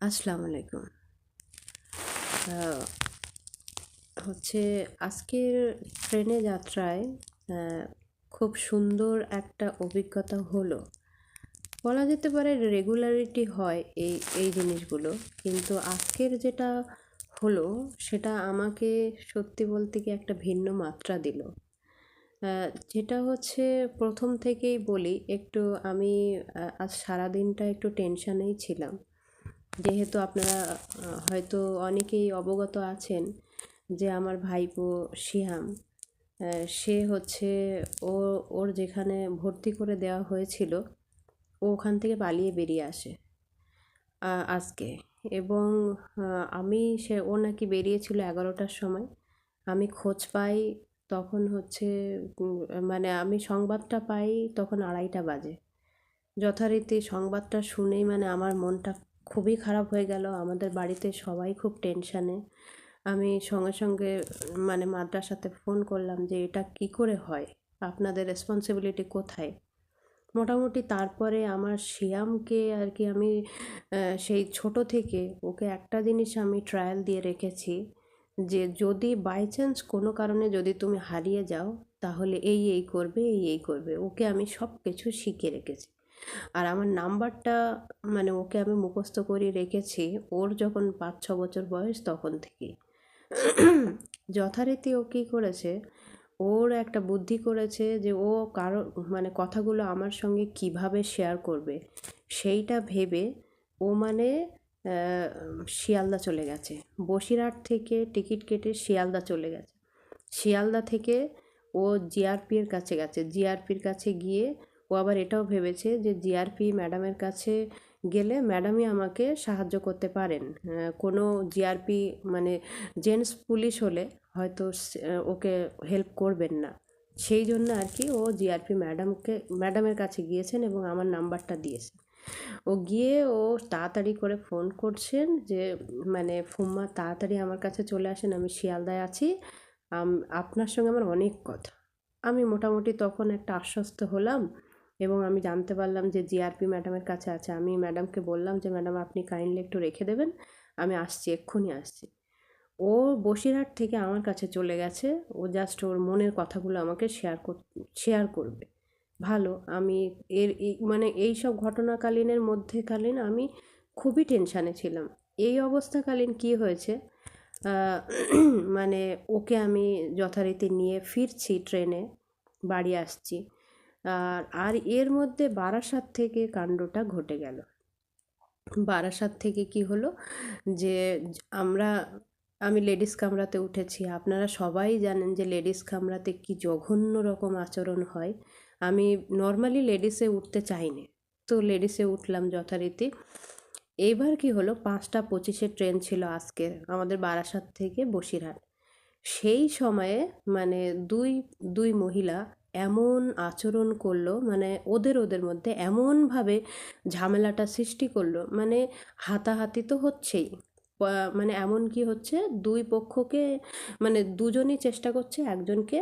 আসসালামু আলাইকুম। হচ্ছে আজকের ট্রেনে যাত্রায় খুব সুন্দর একটা অভিজ্ঞতা হলো। বলা যেতে পারে রেগুলারিটি হয় এই এই জিনিসগুলো, কিন্তু আজকের যেটা হলো, সেটা আমাকে সত্যি বলতে কি একটা ভিন্ন মাত্রা দিল। যেটা হচ্ছে প্রথম থেকেই বলি, একটু আমি আজ সারাদিনটা একটু টেনশানেই ছিলাম। যেহেতু আপনারা হয়তো অনেকেই অবগত আছেন যে আমার ভাইপো শিহাম সে হচ্ছে ও, ওর যেখানে ভর্তি করে দেওয়া হয়েছিল, ও ওখান থেকে পালিয়ে বেরিয়ে আসে আজকে। এবং আমি সে, ও নাকি বেরিয়েছিল এগারোটার সময়। আমি খোঁজ পাই, তখন হচ্ছে মানে আমি সংবাদটা পাই তখন আড়াইটা বাজে। যথারীতি সংবাদটা শুনেই মানে আমার মনটা খুবই খারাপ হয়ে গেল। আমাদের বাড়িতে সবাই খুব টেনশানে আমি সঙ্গে সঙ্গে মানে মাদ্রাসাতে ফোন করলাম যে, এটা কি করে হয়? আপনাদের রেসপন্সিবিলিটি কোথায়? মোটামুটি তারপরে আমার শিয়ামকে আর কি আমি সেই ছোট থেকে ওকে একটা জিনিস আমি ট্রায়াল দিয়ে রেখেছি যে, যদি বাই চান্স কোনো কারণে যদি তুমি হারিয়ে যাও, তাহলে এই এই করবে, এই এই করবে। ওকে আমি সব কিছু শিখে রেখেছি। আর আমার নাম্বারটা মানে ওকে আমি মুখস্থ করে রেখেছি ওর যখন পাঁচ ছ বছর বয়স তখন থেকে যথারীতি ও কী করেছে? ওর একটা বুদ্ধি করেছে যে ও কারও মানে কথাগুলো আমার সঙ্গে কীভাবে শেয়ার করবে? সেইটা ভেবে ও মানে শিয়ালদা চলে গেছে। বসিরহাট থেকে টিকিট কেটে শিয়ালদা চলে গেছে। শিয়ালদা থেকে ও জিআরপির কাছে গেছে। জিআরপির কাছে গিয়ে ও আবার এটাও ভেবেছে যে জিআরপি ম্যাডামের কাছে গেলে ম্যাডামই আমাকে সাহায্য করতে পারেন। কোনো জিআরপি মানে জেন্টস পুলিশ হলে হয়তো ওকে হেল্প করবেন না। সেই জন্য আর কি ও জিআরপি ম্যাডামকে, ম্যাডামের কাছে গিয়েছেন এবং আমার নাম্বারটা দিয়েছে। ও গিয়ে ও তাড়াতাড়ি করে ফোন করছেন যে মানে ফুম্মা, তাড়াতাড়ি আমার কাছে চলে আসেন, আমি শিয়ালদায় আছি। আপনার সঙ্গে আমার অনেক কথা। আমি মোটামুটি তখন একটা আশ্বস্ত হলাম এবং আমি জানতে পারলাম যে জিআরপি ম্যাডামের কাছে আছে। আমি ম্যাডামকে বললাম যে, ম্যাডাম, আপনি কাইন্ডলি একটু রেখে দেবেন, আমি আসছি, এক্ষুনি আসছি। ও বসিরহাট থেকে আমার কাছে চলে গেছে। ও জাস্ট ওর মনের কথাগুলো আমাকে শেয়ার কর শেয়ার করবে। ভালো, আমি এর মানে এই সব ঘটনাকালীনের মধ্যেকালীন আমি খুবই টেনশানে ছিলাম। এই অবস্থাকালীন কি হয়েছে? মানে ওকে আমি যথারীতি নিয়ে ফিরছি ট্রেনে, বাড়ি আসছি। আর আর এর মধ্যে বারাসাত থেকে কাণ্ডটা ঘটে গেল। বারাসাত থেকে কি হলো যে, আমরা, আমি লেডিস কামরাতে উঠেছি। আপনারা সবাই জানেন যে লেডিস কামরাতে কি জঘন্য রকম আচরণ হয়। আমি নর্মালি লেডিসে উঠতে চাইনি। তো লেডিসে উঠলাম যথারীতি। এইবার কি হলো, পাঁচটা পঁচিশে ট্রেন ছিল আজকের আমাদের বারাসাত থেকে বসিরহাট। সেই সময়ে মানে দুই দুই মহিলা এমন আচরণ করল মানে ওদের ওদের মধ্যে এমনভাবে ঝামেলাটা সৃষ্টি করল মানে হাতাহাতি তো হচ্ছেই। মানে এমন কি হচ্ছে, দুই পক্ষকে মানে দুজনই চেষ্টা করছে একজনকে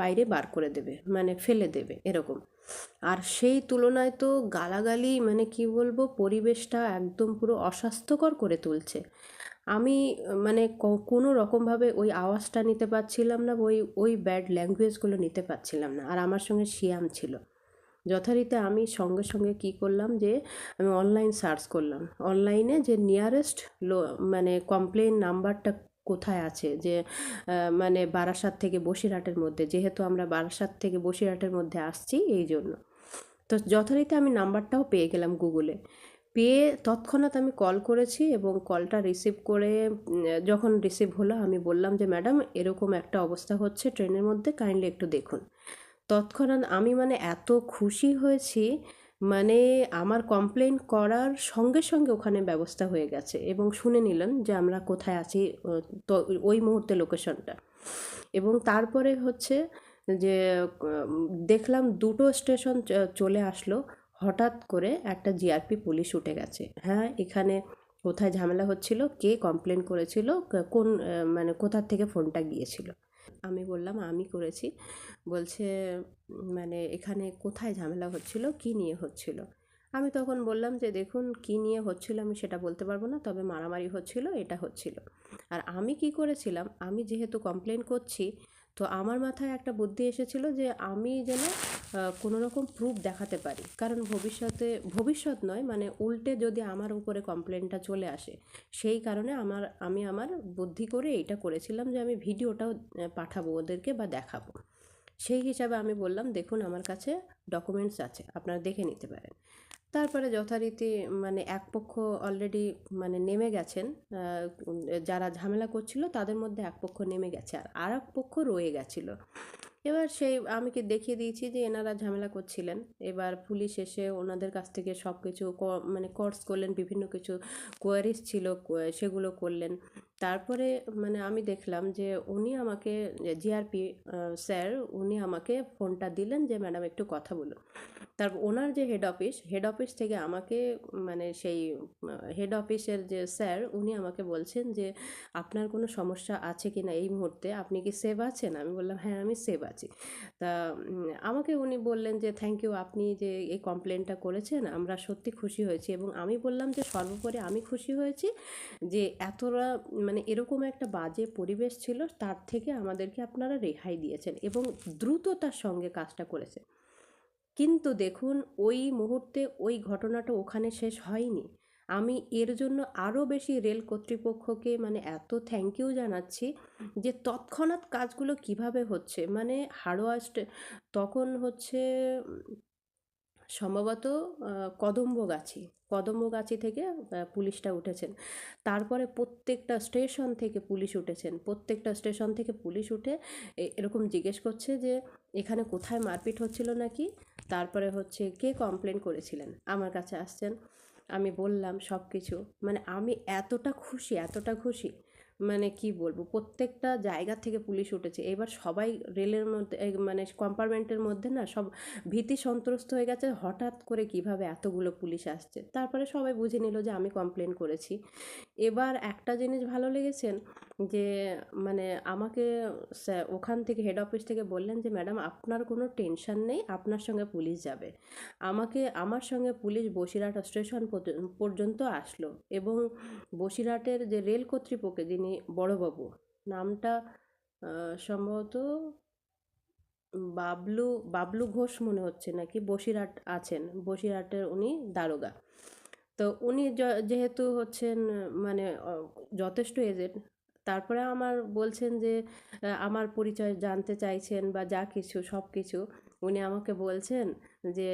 বাইরে বার করে দেবে মানে ফেলে দেবে, এরকম। আর সেই তুলনায় তো গালাগালি মানে কি বলব, পরিবেশটা একদম পুরো অস্বাস্থ্যকর করে তুলছে। আমি মানে কোনো রকমভাবে ওই আওয়াজটা নিতে পারছিলাম না ওই ওই ব্যাড ল্যাঙ্গুয়েজগুলো নিতে পারছিলাম না। আর আমার সঙ্গে শিয়াম ছিল। যথারীতি আমি সঙ্গে সঙ্গে কি করলাম যে, আমি অনলাইন সার্চ করলাম। অনলাইনে যে নিয়ারেস্ট লো মানে কমপ্লেন নাম্বারটা কোথায় আছে? যে মানে বারাসাত থেকে বসিরহাটের মধ্যে। যেহেতু আমরা বারাসাত থেকে বসিরহাটের মধ্যে আসছি এই জন্য তো যথারীতি আমি নাম্বারটাও পেয়ে গেলাম গুগলে পেয়ে তৎক্ষণাৎ আমি কল করেছি এবং কলটা রিসিভ করে যখন রিসিভ হলো আমি বললাম যে ম্যাডাম এরকম একটা অবস্থা হচ্ছে ট্রেনের মধ্যে কাইন্ডলি একটু দেখুন। তৎক্ষণাৎ আমি মানে এত খুশি হয়েছি মানে আমার কমপ্লেন করার সঙ্গে সঙ্গে ওখানে ব্যবস্থা হয়ে গেছে এবং শুনে নিলেন যে, আমরা কোথায় আছি? তো ওই মুহূর্তে লোকেশনটা এবং তারপরে হচ্ছে যে দেখলাম দুটো স্টেশন চলে আসলো। হঠাৎ করে একটা জিআরপি পুলিশ উঠে গেছে। হ্যাঁ এখানে কোথায় ঝামেলা হচ্ছিল, কে কমপ্লেন করেছিল কোন মানে কোথার থেকে ফোনটা গিয়েছিল। আমি বললাম, আমি করেছি। বলছে মানে এখানে কোথায় ঝামেলা হচ্ছিল, কি নিয়ে হচ্ছিল? আমি তখন বললাম যে, দেখুন, কী নিয়ে হচ্ছিল আমি সেটা বলতে পারব না, তবে মারামারি হচ্ছিল, এটা হচ্ছিল। আর আমি কি করেছিলাম, আমি যেহেতু কমপ্লেন করছি তো আমার মাথায় একটা বুদ্ধি এসেছিল যে আমি যেন কোনো রকম প্রুফ দেখাতে পারি। কারণ ভবিষ্যতে, ভবিষ্যৎ নয় মানে উল্টে যদি আমার উপরে কমপ্লেনটা চলে আসে, সেই কারণে আমার, আমি আমার বুদ্ধি করে এইটা করেছিলাম যে আমি ভিডিওটাও পাঠাবো ওদেরকে বা দেখাবো। সেই হিসাবে আমি বললাম, দেখুন, আমার কাছে ডকুমেন্টস আছে, আপনারা দেখে নিতে পারেন। তারপরে যথারীতি মানে এক পক্ষ অলরেডি মানে নেমে গেছেন যারা ঝামেলা করছিল তাদের মধ্যে এক পক্ষ নেমে গেছে আর আর এক পক্ষ রয়ে গেছিল। এবার সেই আমি কি দেখিয়ে দিয়েছি যে এনারা ঝামেলা করছিলেন। এবার পুলিশ এসে ওনাদের কাছ থেকে সব কিছু মানে কোর্স করলেন, বিভিন্ন কিছু কোয়ারিজ ছিল সেগুলো করলেন। তারপরে মানে আমি দেখলাম যে উনি আমাকে জিআরপি স্যার উনি আমাকে ফোনটা দিলেন যে ম্যাডাম একটু কথা বলুন। তারপর ওনার যে হেড অফিস হেড অফিস থেকে আমাকে মানে সেই হেড অফিসের যে স্যার উনি আমাকে বলছেন যে আপনার কোনো সমস্যা আছে কি না এই মুহূর্তে? আপনি কি সেভ আছেন? আমি বললাম হ্যাঁ আমি সেভ আছি। তা আমাকে উনি বললেন যে থ্যাংক ইউ আপনি যে এই কমপ্লেনটা করেছেন, আমরা সত্যি খুশি হয়েছি। এবং আমি বললাম যে সর্বোপরি আমি খুশি হয়েছি যে এতটা মানে এরকম একটা বাজে পরিবেশ ছিল, তার থেকে আমাদেরকে আপনারা রেহাই দিয়েছেন এবং দ্রুততার সঙ্গে কাজটা করেছেন কিন্তু দেখুন, ওই মুহূর্তে ওই ঘটনাটা ওখানে শেষ হয়নি। আমি এর জন্য আরও বেশি রেল কর্তৃপক্ষকে মানে এত থ্যাংক ইউ জানাচ্ছি যে তৎক্ষণাৎ কাজগুলো কীভাবে হচ্ছে। মানে হাড়োয়া স্টে- তখন হচ্ছে সম্ভবত আহ, কদম্বগাছি। কদম্বগাছি থেকে পুলিশটা উঠেছেন। তারপরে প্রত্যেকটা স্টেশন থেকে পুলিশ উঠেছেন। প্রত্যেকটা স্টেশন থেকে পুলিশ উঠে এরকম জিজ্ঞেস করছে যে এখানে কোথায় মারপিট হচ্ছিল নাকি? তারপরে হচ্ছে কে কমপ্লেন করেছিলেন? আমার কাছে আসছেন। আমি বললাম সব কিছু মানে আমি এতটা খুশি এতটা খুশি মানে কি বলব? প্রত্যেকটা জায়গা থেকে পুলিশ উঠেছে। এবার সবাই রেলের মধ্যে মানে কম্পার্টমেন্টের মধ্যে না সব ভীতি সন্ত্রস্ত হয়ে গেছে, হঠাৎ করে কীভাবে এতগুলো পুলিশ আসছে? তারপরে সবাই বুঝে নিল যে আমি কমপ্লেন করেছি। এবার একটা জিনিস ভালো লেগেছেন যে মানে আমাকে ওখান থেকে হেড অফিস থেকে বললেন যে, ম্যাডাম, আপনার কোনো টেনশন নেই, আপনার সঙ্গে পুলিশ যাবে। আমাকে, আমার সঙ্গে পুলিশ বসিরহাট স্টেশন পর্যন্ত আসলো এবং বসিরহাটের যে রেল কর্তৃপক্ষ যিনি বড়বাবু। নামটা সম্ভবত বাবলু বাবলু ঘোষ মনে হচ্ছে নাকি? বসিরহাট আছেন। বসিরহাটের উনি দারোগা। তো উনি যেহেতু হচ্ছেন মানে যথেষ্ট এজেড তারপরে আমার বলছেন যে আমার পরিচয় জানতে চাইছেন বা যা কিছু, সব কিছু, উনি আমাকে বলছেন যে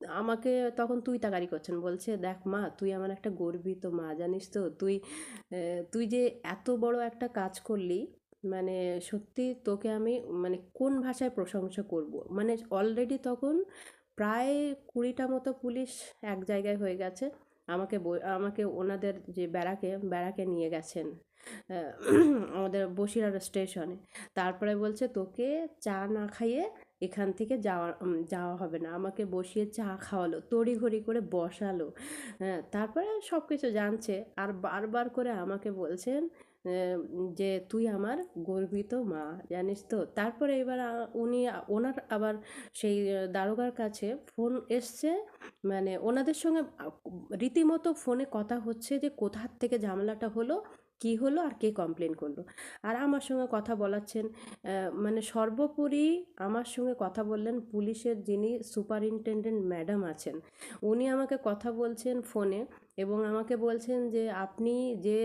আমাকে তখন তুই তাকারি করছেন। বলছে, দেখ মা, তুই আমার একটা গর্বিত মা, জানিস তো? তুই তুই যে এত বড় একটা কাজ করলি মানে সত্যি তোকে আমি মানে কোন ভাষায় প্রশংসা করব? মানে অলরেডি তখন প্রায় কুড়িটা মতো পুলিশ এক জায়গায় হয়ে গেছে। আমাকে আমাকে ওনাদের যে ব্যারাকে ব্যারাকে নিয়ে গেছেন আমাদের বসিরহাট স্টেশনে। তারপরে বলছে, তোকে চা না খাইয়ে এখান থেকে যাওয়া যাওয়া হবে না। আমাকে বসিয়ে চা খাওয়ালো, তড়িঘড়ি করে বসালো। হ্যাঁ তারপরে সব কিছু জানছে। আর বারবার করে আমাকে বলছেন যে তুই আমার গর্বিত মা, জানিস তো? তারপরে এবার উনি ওনার আবার সেই দারোগার কাছে ফোন এসছে। মানে ওনাদের সঙ্গে রীতিমতো ফোনে কথা হচ্ছে যে কোথার থেকে ঝামেলাটা হলো। কি হলো আর কে কমপ্লেন করল। আর আমার সঙ্গে কথা বলাচ্ছেন মানে সর্বোপরি আমার সঙ্গে কথা বললেন পুলিশের যিনি সুপারিনটেন্ডেন্ট ম্যাডাম আছেন, উনি আমাকে কথা বলছেন ফোনে এবং আমাকে বলছেন যে আপনি যে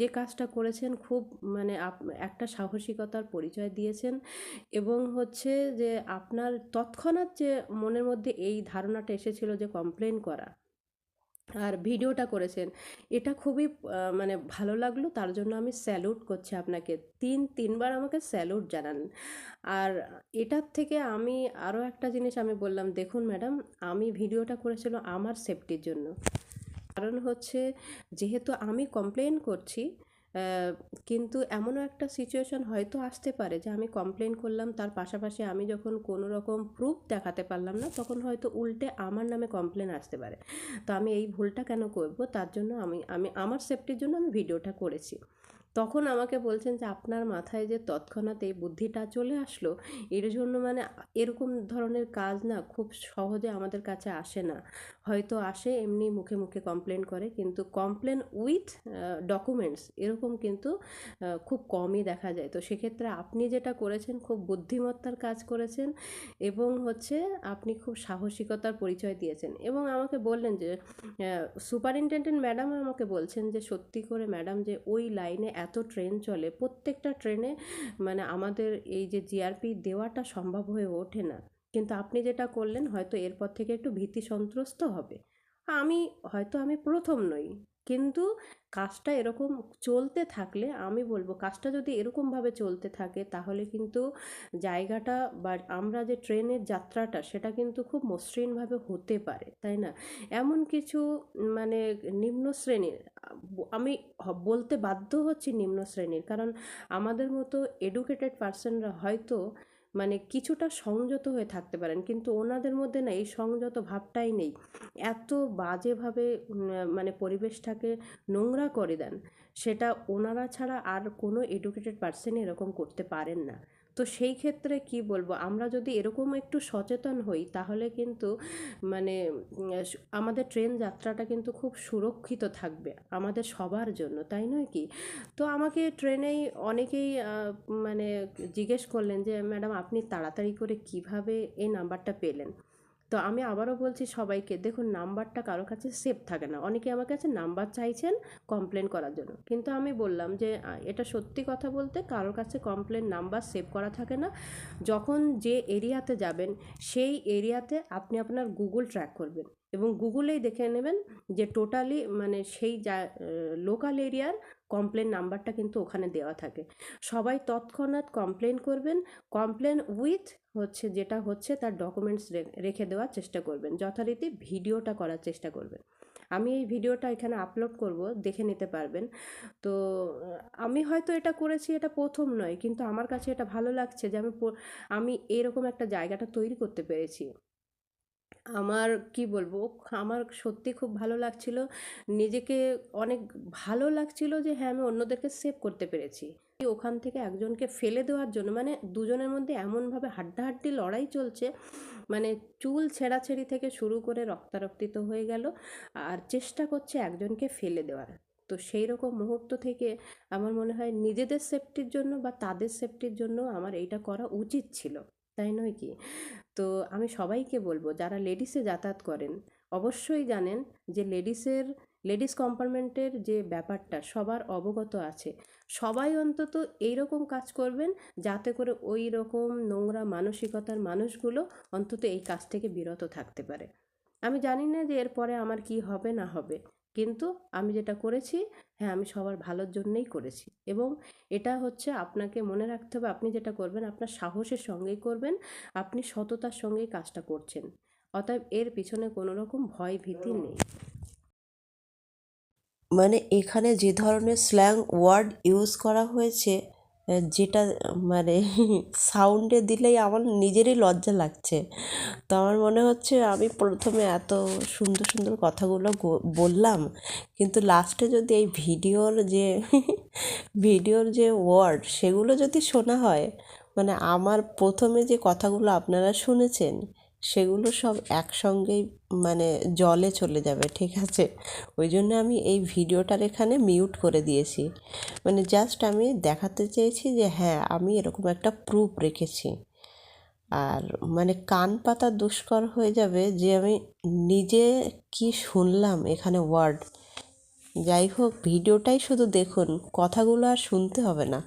যে কাজটা করেছেন খুব মানে একটা সাহসিকতার পরিচয় দিয়েছেন এবং হচ্ছে যে আপনার তৎক্ষণাৎ যে মনের মধ্যে এই ধারণাটা এসেছিল যে কমপ্লেন করা আর ভিডিওটা করেছেন। এটা খুবই মানে ভালো লাগল। তার জন্য আমি স্যালুট করছি আপনাকে। তিন, তিনবার আমাকে স্যালুট জানান। আর এটার থেকে আমি আরও একটা জিনিস আমি বললাম, দেখুন ম্যাডাম, আমি ভিডিওটা করেছিল আমার সেফটির জন্য। কারণ হচ্ছে, যেহেতু আমি কমপ্লেন করছি কিন্তু এমনও একটা সিচুয়েশন হয়তো আসতে পারে যে আমি কমপ্লেন করলাম, তার পাশাপাশি আমি যখন কোনো রকম প্রুফ দেখাতে পারলাম না, তখন হয়তো উল্টে আমার নামে কমপ্লেন আসতে পারে। তো আমি এই ভুলটা কেন করব? তার জন্য আমি আমি, আমার সেফটির জন্য আমি ভিডিওটা করেছি। তখন আমাকে বলছেন যে, আপনার মাথায় যে তৎক্ষণাৎ এই বুদ্ধিটা চলে আসলো, এর জন্য মানে এরকম ধরনের কাজ না খুব সহজে আমাদের কাছে আসে না। হয়তো আসে, এমনি মুখে মুখে কমপ্লেন করে, কিন্তু কমপ্লেন উইথ ডকুমেন্টস এরকম কিন্তু খুব কমই দেখা যায়। তো সেক্ষেত্রে আপনি যেটা করেছেন, খুব বুদ্ধিমত্তার কাজ করেছেন এবং হচ্ছে আপনি খুব সাহসিকতার পরিচয় দিয়েছেন এবং আমাকে বললেন যে সুপারিনটেন্ডেন্ট ম্যাডাম আমাকে বলছেন যে, সত্যি করে ম্যাডাম যে, ওই লাইনে এত ট্রেন চলে, প্রত্যেকটা ট্রেনে মানে আমাদের এই যে জিআরপি দেওয়াটা সম্ভব হয়ে ওঠে না। কিন্তু আপনি যেটা করলেন, হয়তো এরপর থেকে একটু ভীতি সন্ত্রস্ত হবে। আমি, হয়তো আমি প্রথম নই। কিন্তু কাজটা এরকম চলতে থাকলে আমি বলব কাজটা যদি এরকমভাবে চলতে থাকে তাহলে কিন্তু জায়গাটা বা আমরা যে ট্রেনের যাত্রাটা সেটা কিন্তু খুব মসৃণভাবে হতে পারে, তাই না? এমন কিছু মানে নিম্ন শ্রেণির, আমি বলতে বাধ্য হচ্ছি নিম্ন শ্রেণির কারণ আমাদের মতো এডুকেটেড পার্সনরা হয়তো মানে কিছুটা সংযত হয়ে থাকতে পারেন। কিন্তু ওনাদের মধ্যে না এই সংযত ভাবটাই নেই। এত বাজেভাবে মানে পরিবেশটাকে নোংরা করে দেন, সেটা ওনারা ছাড়া আর কোনো এডুকেটেড পার্সন এরকম করতে পারেন না। তো সেই ক্ষেত্রে কি বলব? আমরা যদি এরকম একটু সচেতন হই, তাহলে কিন্তু মানে আমাদের ট্রেন যাত্রাটা কিন্তু খুব সুরক্ষিত থাকবে আমাদের সবার জন্য, তাই নয় কি? তো আমাকে ট্রেনেই অনেকেই মানে জিজ্ঞেস করলেন যে, ম্যাডাম, আপনি তাড়াতাড়ি করে কীভাবে এই নাম্বারটা পেলেন? তো আমি আবারও বলছি সবাইকে, দেখুন নাম্বারটা কারও কাছে সেভ থাকে না। অনেকে আমার কাছে নাম্বার চাইছেন কমপ্লেন করার জন্য। কিন্তু আমি বললাম যে এটা সত্যি কথা বলতে কারোর কাছে কমপ্লেন নাম্বার সেভ করা থাকে না। যখন যে এরিয়াতে যাবেন, সেই এরিয়াতে আপনি আপনার গুগল ট্র্যাক করবেন এবং গুগলেই দেখে নেবেন যে টোটালি মানে সেই যা লোকাল এরিয়ার কমপ্লেন নাম্বারটা কিন্তু ওখানে দেওয়া থাকে। সবাই তৎক্ষণাৎ কমপ্লেন করবেন কমপ্লেন উইথ হচ্ছে যেটা হচ্ছে তার ডকুমেন্টস রেখে দেওয়ার চেষ্টা করবেন, যথারীতি ভিডিওটা করার চেষ্টা করবেন। আমি এই ভিডিওটা এখানে আপলোড করব, দেখে নিতে পারবেন। তো, আমি হয়তো এটা করেছি, এটা প্রথম নয়, কিন্তু আমার কাছে এটা ভালো লাগছে যে আমি আমি এরকম একটা জায়গাটা তৈরি করতে পেরেছি। আমার কি বলব আমার সত্যি খুব ভালো লাগছিল। নিজেকে অনেক ভালো লাগছিল যে হ্যাঁ আমি অন্যদেরকে সেভ করতে পেরেছি। ওখান থেকে একজনকে ফেলে দেওয়ার জন্য মানে দুজনের মধ্যে এমনভাবে হাড্ডাহাড্ডি লড়াই চলছে মানে চুল ছেঁড়াছেড়ি থেকে শুরু করে রক্তারক্তিত হয়ে গেল, আর চেষ্টা করছে একজনকে ফেলে দেওয়ার। তো সেই রকম মুহূর্ত থেকে আমার মনে হয় নিজেদের সেফটির জন্য বা তাদের সেফটির জন্য আমার এইটা করা উচিত ছিল। তাই নয় কি? তো আমি সবাইকে বলব, যারা লেডিসে যাতায়াত করেন, অবশ্যই জানেন যে লেডিসের লেডিস কম্পার্টমেন্টের যে ব্যাপারটা সবার অবগত আছে। সবাই অন্তত এইরকম কাজ করবেন যাতে করে ওই রকম নোংরা মানসিকতার মানুষগুলো অন্তত এই কাজ থেকে বিরত থাকতে পারে। আমি জানি না যে এরপরে আমার কি হবে না হবে, কিন্তু আমি যেটা করেছি হ্যাঁ আমি সবার ভালোর জন্যেই করেছি। এবং এটা হচ্ছে আপনাকে মনে রাখতে হবে, আপনি যেটা করবেন, আপনার সাহসের সঙ্গেই করবেন, আপনি সততার সঙ্গেই কাজটা করছেন। অতএব এর পিছনে কোনো রকম ভয় ভীতি নেই। মানে এখানে যে ধরনের স্ল্যাং ওয়ার্ড ইউজ করা হয়েছে যেটা মানে সাউন্ডে দিলেই আমার নিজেরই লজ্জা লাগছে। তো আমার মনে হচ্ছে আমি প্রথমে এত সুন্দর সুন্দর কথাগুলো বললাম, কিন্তু লাস্টে যদি এই ভিডিওর যে ভিডিওর যে ওয়ার্ড সেগুলো যদি শোনা হয় মানে আমার প্রথমে যে কথাগুলো আপনারা শুনেছেন সেগুলো সব একসঙ্গেই মানে জলে চলে যাবে, ঠিক আছে? ওই জন্য আমি এই ভিডিওটার এখানে মিউট করে দিয়েছি। মানে জাস্ট আমি দেখাতে চেয়েছি যে হ্যাঁ আমি এরকম একটা প্রুফ রেখেছি। আর মানে কান পাতা দুষ্কর হয়ে যাবে যে আমি নিজে কি শুনলাম এখানে ওয়ার্ড যাই হোক, ভিডিওটাই শুধু দেখুন, কথাগুলো আর শুনতে হবে না।